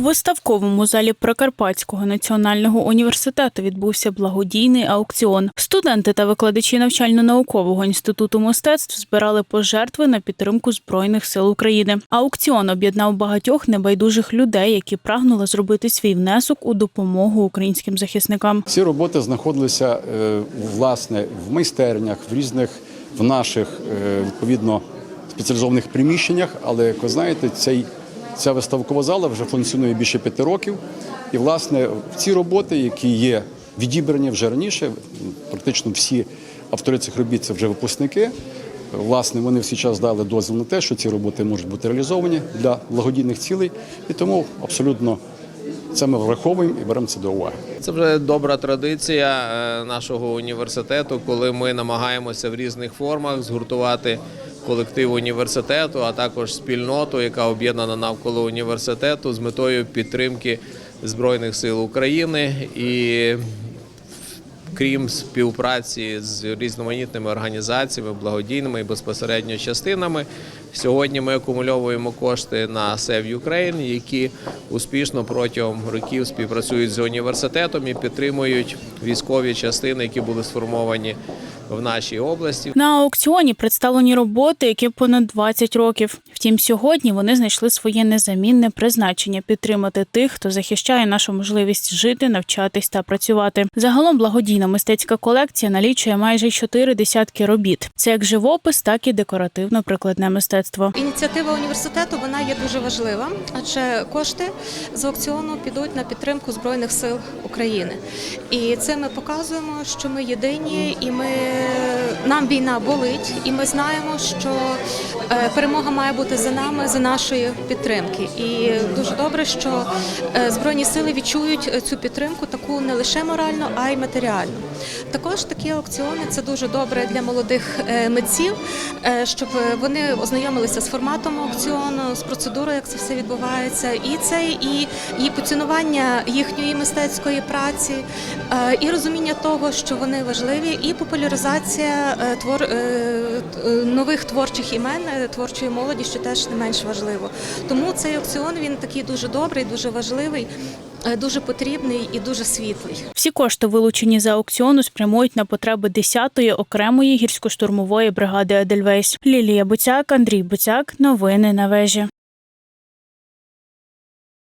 виставковому залі Прикарпатського національного університету відбувся благодійний аукціон. Студенти та викладачі навчально-наукового інституту мистецтв збирали пожертви на підтримку збройних сил України. Аукціон об'єднав багатьох небайдужих людей, які прагнули зробити свій внесок у допомогу українським захисникам. Ці роботи знаходилися е, власне в майстернях, в різних в наших е, відповідно спеціалізованих приміщеннях. Але як ви знаєте, цей ця виставкова зала вже функціонує більше п'яти років. І власне ці роботи, які є відібрані вже раніше, практично всі автори цих робіт це вже випускники. Власне, вони всі час дали дозвіл на те, що ці роботи можуть бути реалізовані для благодійних цілей, і тому абсолютно це ми враховуємо і беремо це до уваги. Це вже добра традиція е, нашого університету, коли ми намагаємося в різних формах згуртувати колектив університету, а також спільноту, яка об'єднана навколо університету з метою підтримки Збройних сил України і крім співпраці з різноманітними організаціями, благодійними і безпосередньо частинами. Сьогодні ми акумульовуємо кошти на Save Ukraine, які успішно протягом років співпрацюють з університетом і підтримують військові частини, які були сформовані в нашій області. На аукціоні представлені роботи, які понад 20 років. Втім, сьогодні вони знайшли своє незамінне призначення підтримати тих, хто захищає нашу можливість жити, навчатись та працювати. Загалом благодійна мистецька колекція налічує майже чотири десятки робіт. Це як живопис, так і декоративно-прикладне мистецтво. Ініціатива університету вона є дуже важлива, адже кошти з аукціону підуть на підтримку збройних сил України. І це ми показуємо, що ми єдині, і ми нам війна болить, і ми знаємо, що е, перемога має бути за нами, за нашої підтримки. І дуже добре, що е, збройні сили відчують цю підтримку таку не лише морально, а й матеріально. Також такі аукціони це дуже добре для молодих е, митців, щоб вони ознайомилися з форматом аукціону, з процедурою, як це все відбувається, і це і, і поцінування їхньої мистецької праці, е, і розуміння того, що вони важливі, і популяризація е, твор е, нових творчих імен, творчої молоді, що теж не менш важливо. Тому цей аукціон він такий дуже добрий, дуже важливий, дуже потрібний і дуже світлий. Всі кошти, вилучені за аукціону, спрямують на потреби 10-ї окремої гірсько-штурмової бригади Едельвейс. Лілія Буцяк, Андрій Буцяк. Новини на вежі.